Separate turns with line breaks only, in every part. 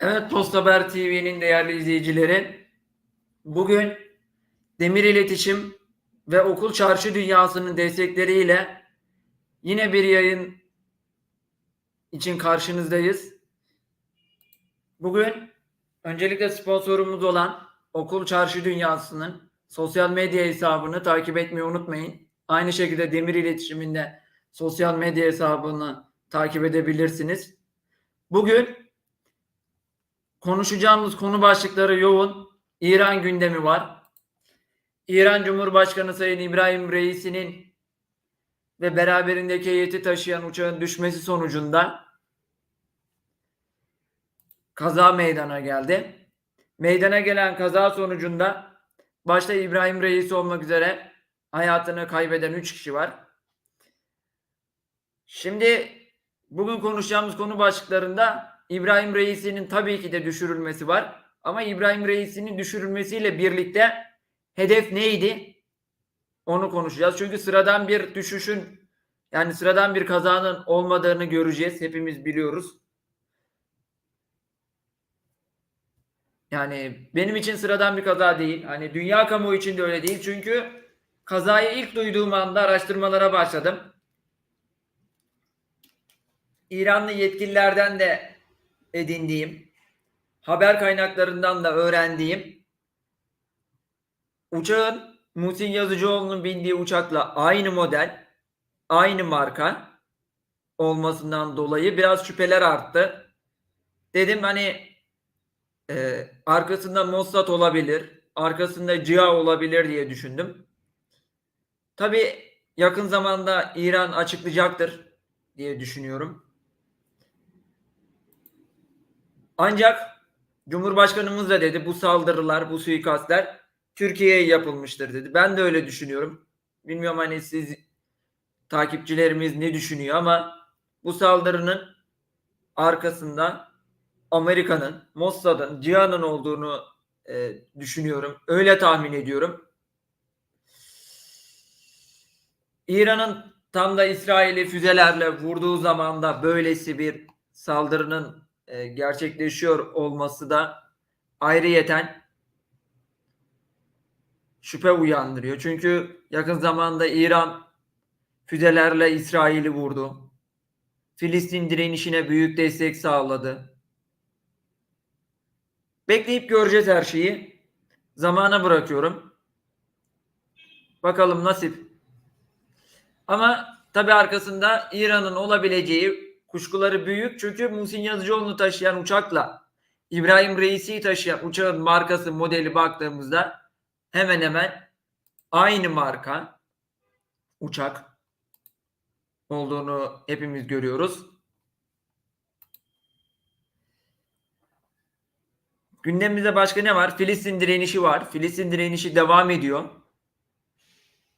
Evet Post Haber TV'nin değerli izleyicileri. Bugün Demir İletişim ve Okul Çarşı Dünyası'nın destekleriyle yine bir yayın için karşınızdayız. Bugün öncelikle sponsorumuz olan Okul Çarşı Dünyası'nın sosyal medya hesabını takip etmeyi unutmayın. Aynı şekilde Demir İletişim'in de sosyal medya hesabını takip edebilirsiniz. Bugün Konuşacağımız konu başlıkları yoğun. İran gündemi var. İran Cumhurbaşkanı Sayın İbrahim Reisi'nin ve beraberindeki heyeti taşıyan uçağın düşmesi sonucunda kaza meydana geldi. Meydana gelen kaza sonucunda başta İbrahim Reis olmak üzere hayatını kaybeden 3 kişi var. Şimdi bugün konuşacağımız konu başlıklarında İbrahim Reis'inin tabii ki de düşürülmesi var. Ama İbrahim Reis'inin düşürülmesiyle birlikte hedef neydi? Onu konuşacağız. Çünkü sıradan bir düşüşün yani sıradan bir kazanın olmadığını göreceğiz. Hepimiz biliyoruz. Yani benim için sıradan bir kaza değil. Hani dünya kamuoyu için de öyle değil. Çünkü kazayı ilk duyduğum anda araştırmalara başladım. İranlı yetkililerden de edindiğim, haber kaynaklarından da öğrendiğim uçağın Muhsin Yazıcıoğlu'nun bindiği uçakla aynı model, aynı marka olmasından dolayı biraz şüpheler arttı. Dedim hani e, arkasında Mossad olabilir, arkasında CIA olabilir diye düşündüm. Tabi yakın zamanda İran açıklayacaktır diye düşünüyorum. Ancak Cumhurbaşkanımız da dedi bu saldırılar, bu suikastler Türkiye'ye yapılmıştır dedi. Ben de öyle düşünüyorum. Bilmiyorum hani siz takipçilerimiz ne düşünüyor ama bu saldırının arkasında Amerika'nın, Mossad'ın, Cihan'ın olduğunu e, düşünüyorum. Öyle tahmin ediyorum. İran'ın tam da İsrail'i füzelerle vurduğu zaman da böylesi bir saldırının e, gerçekleşiyor olması da ayrıyeten şüphe uyandırıyor. Çünkü yakın zamanda İran füzelerle İsrail'i vurdu. Filistin direnişine büyük destek sağladı. Bekleyip göreceğiz her şeyi. Zamana bırakıyorum. Bakalım nasip. Ama tabi arkasında İran'ın olabileceği kuşkuları büyük. Çünkü Muhsin Yazıcıoğlu'nu taşıyan uçakla İbrahim Reis'i taşıyan uçağın markası modeli baktığımızda hemen hemen aynı marka uçak olduğunu hepimiz görüyoruz. Gündemimizde başka ne var? Filistin direnişi var. Filistin direnişi devam ediyor.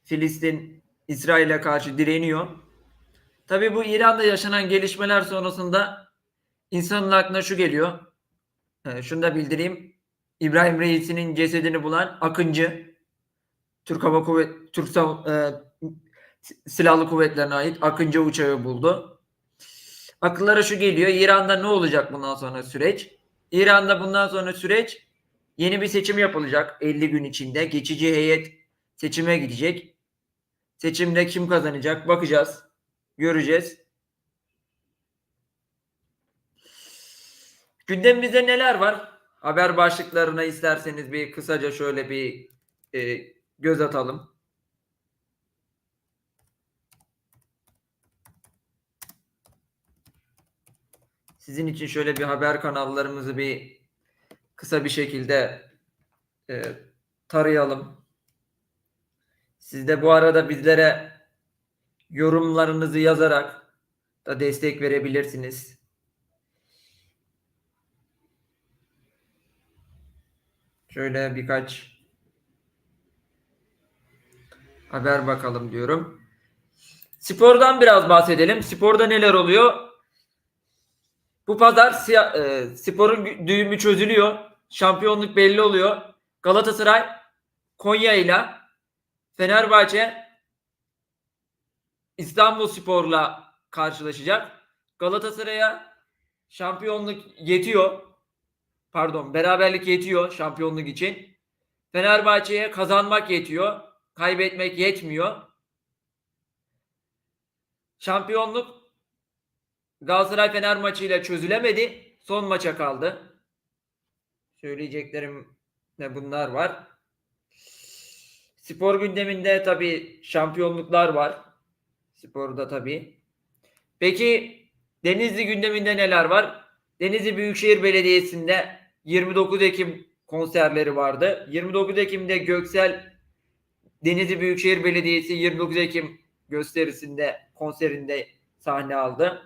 Filistin İsrail'e karşı direniyor. Tabii bu İran'da yaşanan gelişmeler sonrasında insanın aklına şu geliyor. E, şunu da bildireyim. İbrahim Reis'inin cesedini bulan Akıncı Türk Hava Kuvvet Türk e, Silahlı Kuvvetlerine ait Akıncı uçağı buldu. Akıllara şu geliyor. İran'da ne olacak bundan sonra süreç? İran'da bundan sonra süreç yeni bir seçim yapılacak 50 gün içinde. Geçici heyet seçime gidecek. Seçimde kim kazanacak bakacağız. Göreceğiz. Gündemimizde neler var? Haber başlıklarına isterseniz bir kısaca şöyle bir e, göz atalım. Sizin için şöyle bir haber kanallarımızı bir kısa bir şekilde e, tarayalım. Siz de bu arada bizlere yorumlarınızı yazarak da destek verebilirsiniz. Şöyle birkaç haber bakalım diyorum. Spordan biraz bahsedelim. Sporda neler oluyor? Bu pazar e, sporun düğümü çözülüyor. Şampiyonluk belli oluyor. Galatasaray Konya ile Fenerbahçe İstanbul Spor'la karşılaşacak. Galatasaray'a şampiyonluk yetiyor. pardon beraberlik yetiyor şampiyonluk için. Fenerbahçe'ye kazanmak yetiyor. Kaybetmek yetmiyor. Şampiyonluk Galatasaray Fener maçıyla çözülemedi. Son maça kaldı. Söyleyeceklerim de bunlar var. Spor gündeminde tabii şampiyonluklar var. Sporda tabii. Peki Denizli gündeminde neler var? Denizli Büyükşehir Belediyesi'nde 29 Ekim konserleri vardı. 29 Ekim'de Göksel Denizli Büyükşehir Belediyesi 29 Ekim gösterisinde konserinde sahne aldı.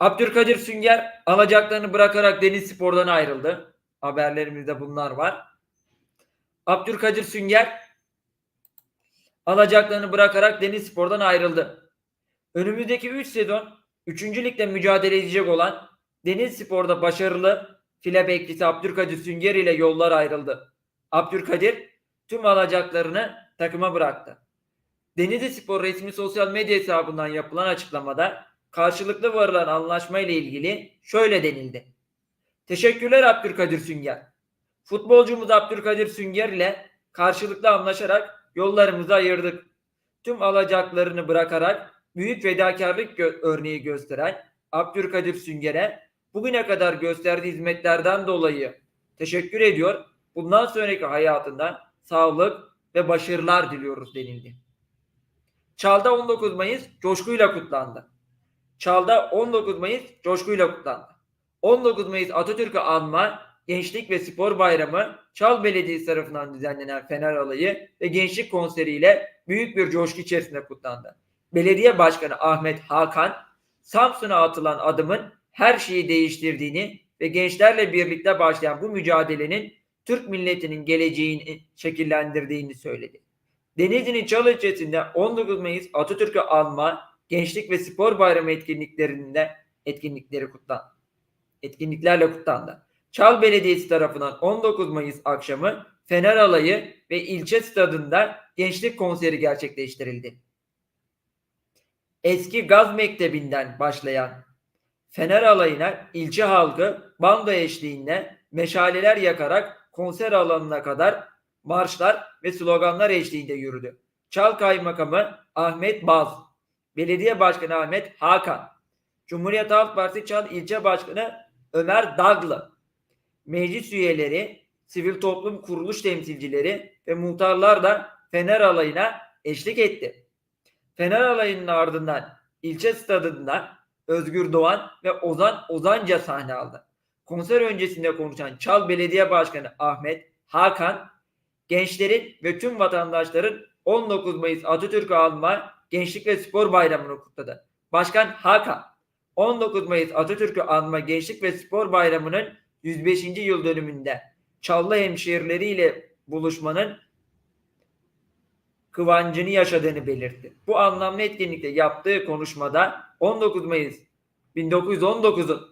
Abdülkadir Sünger alacaklarını bırakarak Deniz Spor'dan ayrıldı. Haberlerimizde bunlar var. Abdülkadir Sünger alacaklarını bırakarak Deniz Spor'dan ayrıldı. Önümüzdeki 3 sezon 3. ligde mücadele edecek olan Deniz Spor'da başarılı file beklisi Abdülkadir Sünger ile yollar ayrıldı. Abdülkadir tüm alacaklarını takıma bıraktı. Denizli Spor resmi sosyal medya hesabından yapılan açıklamada karşılıklı varılan anlaşma ile ilgili şöyle denildi. Teşekkürler Abdülkadir Sünger. Futbolcumuz Abdülkadir Sünger ile karşılıklı anlaşarak yollarımızı ayırdık. Tüm alacaklarını bırakarak büyük fedakarlık gö- örneği gösteren Abdülkadir Sünger'e bugüne kadar gösterdiği hizmetlerden dolayı teşekkür ediyor. Bundan sonraki hayatında sağlık ve başarılar diliyoruz denildi. Çal'da 19 Mayıs coşkuyla kutlandı. Çal'da 19 Mayıs coşkuyla kutlandı. 19 Mayıs Atatürk'ü anma Gençlik ve Spor Bayramı Çal Belediyesi tarafından düzenlenen Fener Alayı ve Gençlik Konseriyle büyük bir coşku içerisinde kutlandı. Belediye Başkanı Ahmet Hakan, Samsun'a atılan adımın her şeyi değiştirdiğini ve gençlerle birlikte başlayan bu mücadelenin Türk milletinin geleceğini şekillendirdiğini söyledi. Denizli'nin Çalı ilçesinde 19 Mayıs Atatürk'ü anma, Gençlik ve Spor Bayramı etkinliklerinde etkinlikleri kutlandı. Etkinliklerle kutlandı. Çal Belediyesi tarafından 19 Mayıs akşamı Fener Alayı ve ilçe stadında gençlik konseri gerçekleştirildi. Eski gaz mektebinden başlayan Fener Alayı'na ilçe halkı bando eşliğinde meşaleler yakarak konser alanına kadar marşlar ve sloganlar eşliğinde yürüdü. Çal Kaymakamı Ahmet Baz, Belediye Başkanı Ahmet Hakan, Cumhuriyet Halk Partisi Çal İlçe Başkanı Ömer Daglı, meclis üyeleri, sivil toplum kuruluş temsilcileri ve muhtarlar da Fener alayına eşlik etti. Fener alayının ardından ilçe stadında Özgür Doğan ve Ozan Ozanca sahne aldı. Konser öncesinde konuşan Çal Belediye Başkanı Ahmet Hakan, gençlerin ve tüm vatandaşların 19 Mayıs Atatürk'ü anma Gençlik ve Spor Bayramı'nı kutladı. Başkan Hakan, 19 Mayıs Atatürk'ü anma Gençlik ve Spor Bayramı'nın 105. yıl dönümünde Çallı hemşehrileriyle buluşmanın kıvancını yaşadığını belirtti. Bu anlamlı etkinlikte yaptığı konuşmada 19 Mayıs 1919'un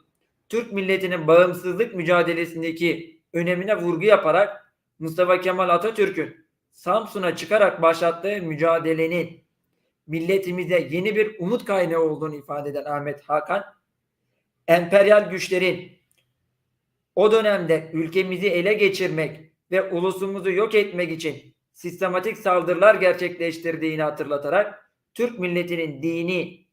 Türk milletinin bağımsızlık mücadelesindeki önemine vurgu yaparak Mustafa Kemal Atatürk'ün Samsun'a çıkarak başlattığı mücadelenin milletimize yeni bir umut kaynağı olduğunu ifade eden Ahmet Hakan, emperyal güçlerin o dönemde ülkemizi ele geçirmek ve ulusumuzu yok etmek için sistematik saldırılar gerçekleştirdiğini hatırlatarak Türk milletinin dini,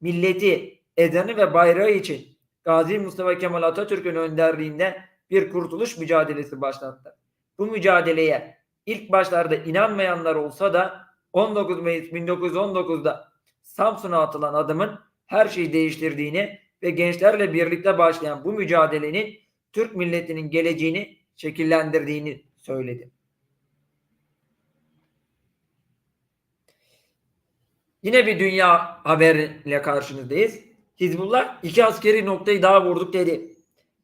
milleti, ezanı ve bayrağı için Gazi Mustafa Kemal Atatürk'ün önderliğinde bir kurtuluş mücadelesi başlattı. Bu mücadeleye ilk başlarda inanmayanlar olsa da 19 Mayıs 1919'da Samsun'a atılan adımın her şeyi değiştirdiğini ve gençlerle birlikte başlayan bu mücadelenin Türk milletinin geleceğini şekillendirdiğini söyledi. Yine bir dünya haberiyle karşınızdayız. Hizbullah iki askeri noktayı daha vurduk dedi.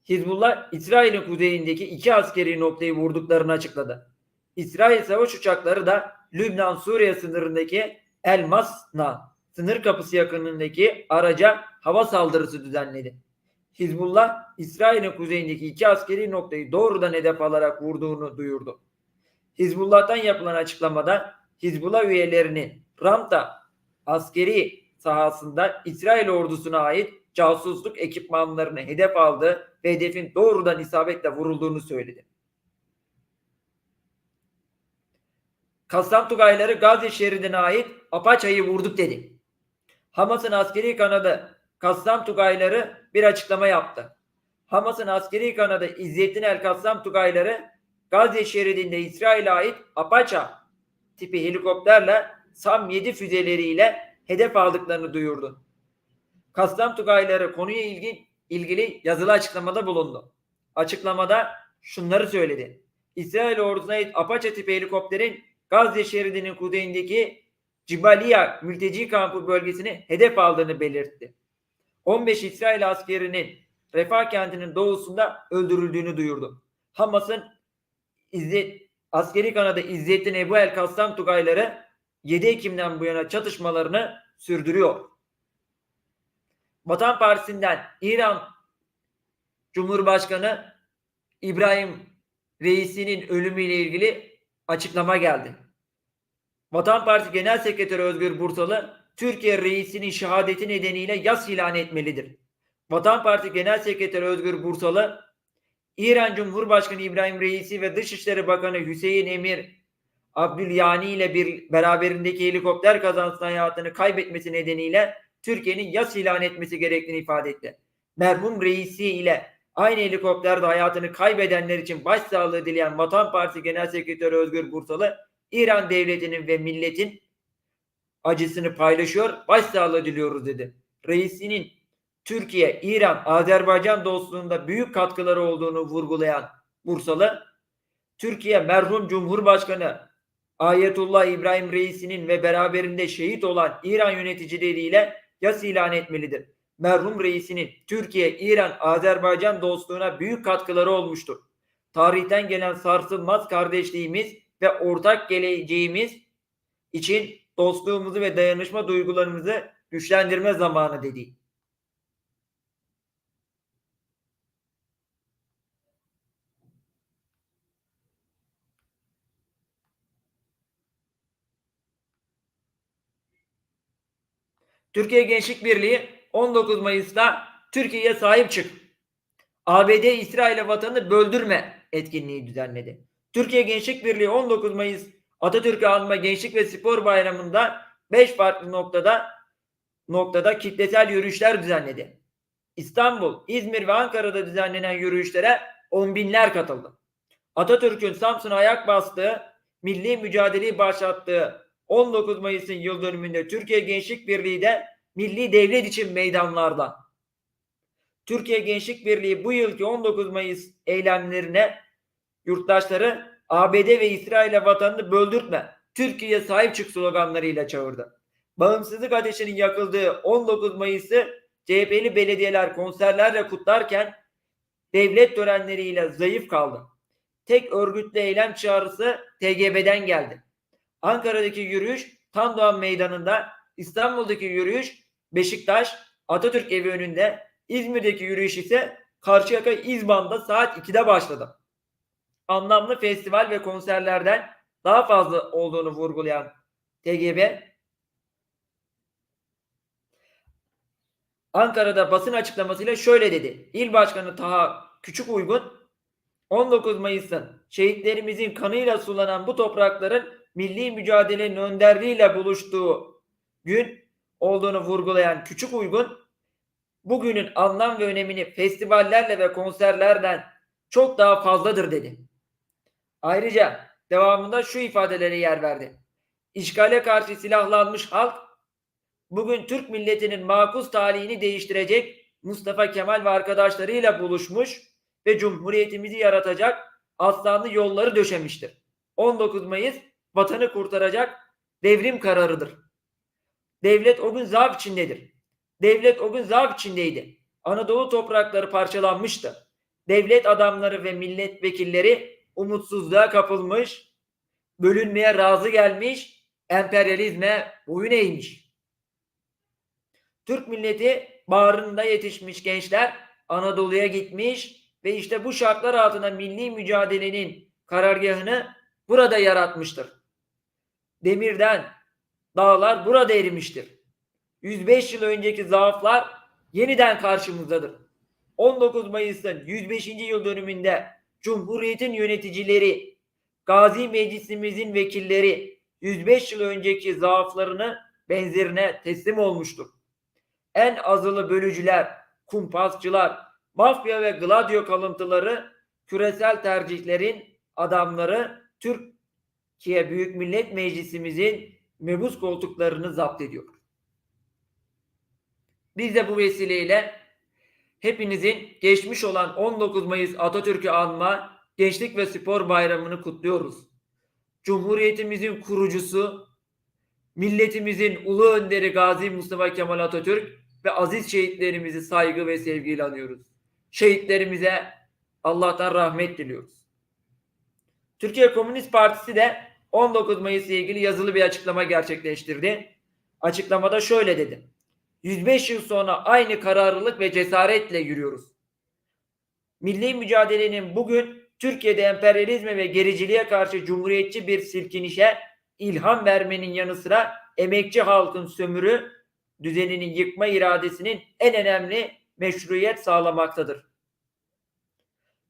Hizbullah İsrail'in kuzeyindeki iki askeri noktayı vurduklarını açıkladı. İsrail savaş uçakları da Lübnan-Suriye sınırındaki El Masna sınır kapısı yakınındaki araca hava saldırısı düzenledi. Hizbullah İsrail'in kuzeyindeki iki askeri noktayı doğrudan hedef alarak vurduğunu duyurdu. Hizbullah'tan yapılan açıklamada Hizbullah üyelerinin Ramta askeri sahasında İsrail ordusuna ait casusluk ekipmanlarını hedef aldı ve hedefin doğrudan isabetle vurulduğunu söyledi. Kassam Tugayları Gazze şeridine ait Apaçay'ı vurduk dedi. Hamas'ın askeri kanadı Kassam Tugayları bir açıklama yaptı. Hamas'ın askeri kanadı İzzettin El Kassam Tugayları Gazze şeridinde İsrail'e ait Apaça tipi helikopterle SAM 7 füzeleriyle hedef aldıklarını duyurdu. Kassam Tugayları konuya ilgi, ilgili yazılı açıklamada bulundu. Açıklamada şunları söyledi. İsrail ordusuna ait Apache tipi helikopterin Gazze şeridinin kuzeyindeki Cibaliya mülteci kampı bölgesini hedef aldığını belirtti. 15 İsrail askerinin Refah kentinin doğusunda öldürüldüğünü duyurdu. Hamas'ın İzzet, askeri kanadı İzzettin Ebu El Kassam Tugayları 7 Ekim'den bu yana çatışmalarını sürdürüyor. Vatan Partisi'nden İran Cumhurbaşkanı İbrahim Reisi'nin ölümüyle ilgili açıklama geldi. Vatan Partisi Genel Sekreteri Özgür Bursalı, Türkiye Reisi'nin şehadeti nedeniyle yas ilan etmelidir. Vatan Partisi Genel Sekreteri Özgür Bursalı, İran Cumhurbaşkanı İbrahim Reisi ve Dışişleri Bakanı Hüseyin Emir Abdülyani ile bir beraberindeki helikopter kazasında hayatını kaybetmesi nedeniyle Türkiye'nin yas ilan etmesi gerektiğini ifade etti. Merhum reisi ile aynı helikopterde hayatını kaybedenler için başsağlığı dileyen Vatan Partisi Genel Sekreteri Özgür Bursalı, İran devletinin ve milletin acısını paylaşıyor, başsağlığı diliyoruz dedi. Reisinin Türkiye, İran, Azerbaycan dostluğunda büyük katkıları olduğunu vurgulayan Bursalı, Türkiye merhum Cumhurbaşkanı Ayetullah İbrahim Reisi'nin ve beraberinde şehit olan İran yöneticileriyle yas ilan etmelidir. Merhum reisinin Türkiye, İran, Azerbaycan dostluğuna büyük katkıları olmuştur. Tarihten gelen sarsılmaz kardeşliğimiz ve ortak geleceğimiz için dostluğumuzu ve dayanışma duygularımızı güçlendirme zamanı dedi. Türkiye Gençlik Birliği 19 Mayıs'ta Türkiye'ye sahip çık. ABD İsrail'e vatanı böldürme etkinliği düzenledi. Türkiye Gençlik Birliği 19 Mayıs Atatürk'ü anma Gençlik ve Spor Bayramı'nda 5 farklı noktada noktada kitlesel yürüyüşler düzenledi. İstanbul, İzmir ve Ankara'da düzenlenen yürüyüşlere on binler katıldı. Atatürk'ün Samsun'a ayak bastığı, milli mücadeleyi başlattığı 19 Mayıs'ın yıl dönümünde Türkiye Gençlik Birliği de milli devlet için meydanlarda. Türkiye Gençlik Birliği bu yılki 19 Mayıs eylemlerine yurttaşları ABD ve İsrail'e vatanını böldürtme, Türkiye'ye sahip çık sloganlarıyla çağırdı. Bağımsızlık ateşinin yakıldığı 19 Mayıs'ı CHP'li belediyeler konserlerle kutlarken devlet törenleriyle zayıf kaldı. Tek örgütlü eylem çağrısı TGB'den geldi. Ankara'daki yürüyüş Tandoğan Meydanı'nda, İstanbul'daki yürüyüş Beşiktaş Atatürk Evi önünde, İzmir'deki yürüyüş ise Karşıyaka İzban'da saat 2'de başladı. Anlamlı festival ve konserlerden daha fazla olduğunu vurgulayan TGB, Ankara'da basın açıklamasıyla şöyle dedi. İl Başkanı Taha Küçük Uygun 19 Mayıs'ın şehitlerimizin kanıyla sulanan bu toprakların milli mücadelenin önderliğiyle buluştuğu gün olduğunu vurgulayan Küçük Uygun bugünün anlam ve önemini festivallerle ve konserlerden çok daha fazladır dedi. Ayrıca devamında şu ifadelere yer verdi. İşgale karşı silahlanmış halk bugün Türk milletinin makus talihini değiştirecek Mustafa Kemal ve arkadaşlarıyla buluşmuş ve cumhuriyetimizi yaratacak aslanlı yolları döşemiştir. 19 Mayıs vatanı kurtaracak devrim kararıdır. Devlet o gün zaaf içindedir. Devlet o gün zaaf içindeydi. Anadolu toprakları parçalanmıştı. Devlet adamları ve milletvekilleri umutsuzluğa kapılmış, bölünmeye razı gelmiş, emperyalizme boyun eğmiş. Türk milleti bağrında yetişmiş gençler Anadolu'ya gitmiş ve işte bu şartlar altında milli mücadelenin karargahını burada yaratmıştır. Demirden dağlar burada erimiştir. 105 yıl önceki zaaflar yeniden karşımızdadır. 19 Mayıs'ın 105. yıl dönümünde Cumhuriyet'in yöneticileri, Gazi Meclisimizin vekilleri 105 yıl önceki zaaflarını benzerine teslim olmuştur. En azılı bölücüler, kumpasçılar, mafya ve gladyo kalıntıları küresel tercihlerin adamları Türkiye Büyük Millet Meclisimizin mebus koltuklarını zapt ediyor. Biz de bu vesileyle hepinizin geçmiş olan 19 Mayıs Atatürk'ü anma Gençlik ve Spor Bayramı'nı kutluyoruz. Cumhuriyetimizin kurucusu, milletimizin ulu önderi Gazi Mustafa Kemal Atatürk ve aziz şehitlerimizi saygı ve sevgiyle anıyoruz. Şehitlerimize Allah'tan rahmet diliyoruz. Türkiye Komünist Partisi de 19 Mayıs ile ilgili yazılı bir açıklama gerçekleştirdi. Açıklamada şöyle dedi. 105 yıl sonra aynı kararlılık ve cesaretle yürüyoruz. Milli mücadelenin bugün Türkiye'de emperyalizme ve gericiliğe karşı cumhuriyetçi bir silkinişe ilham vermenin yanı sıra emekçi halkın sömürü düzenini yıkma iradesinin en önemli meşruiyet sağlamaktadır.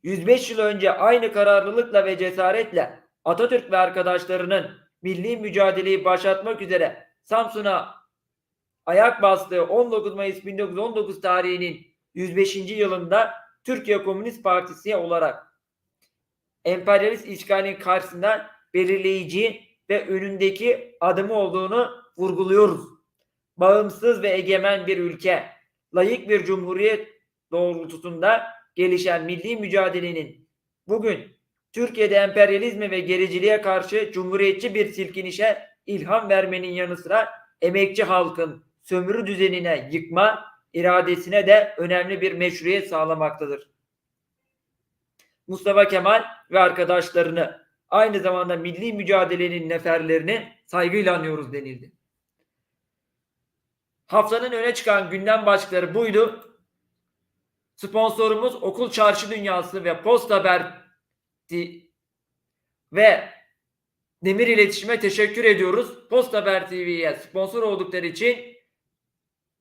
105 yıl önce aynı kararlılıkla ve cesaretle Atatürk ve arkadaşlarının milli mücadeleyi başlatmak üzere Samsun'a ayak bastığı 19 Mayıs 1919 tarihinin 105. yılında Türkiye Komünist Partisi olarak emperyalist işgalin karşısında belirleyici ve önündeki adımı olduğunu vurguluyoruz. Bağımsız ve egemen bir ülke, layık bir cumhuriyet doğrultusunda gelişen milli mücadelenin bugün Türkiye'de emperyalizme ve gericiliğe karşı cumhuriyetçi bir silkinişe ilham vermenin yanı sıra emekçi halkın sömürü düzenine yıkma iradesine de önemli bir meşruiyet sağlamaktadır. Mustafa Kemal ve arkadaşlarını aynı zamanda milli mücadelenin neferlerini saygıyla anıyoruz denildi. Haftanın öne çıkan gündem başlıkları buydu. Sponsorumuz Okul Çarşı Dünyası ve Posta Haber ve Demir İletişim'e teşekkür ediyoruz. Posta Haber TV'ye sponsor oldukları için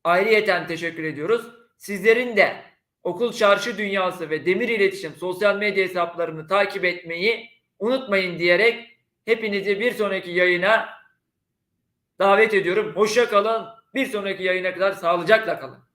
ayrıyeten teşekkür ediyoruz. Sizlerin de Okul Çarşı Dünyası ve Demir İletişim sosyal medya hesaplarını takip etmeyi unutmayın diyerek hepinizi bir sonraki yayına davet ediyorum. Hoşça kalın. Bir sonraki yayına kadar sağlıcakla kalın.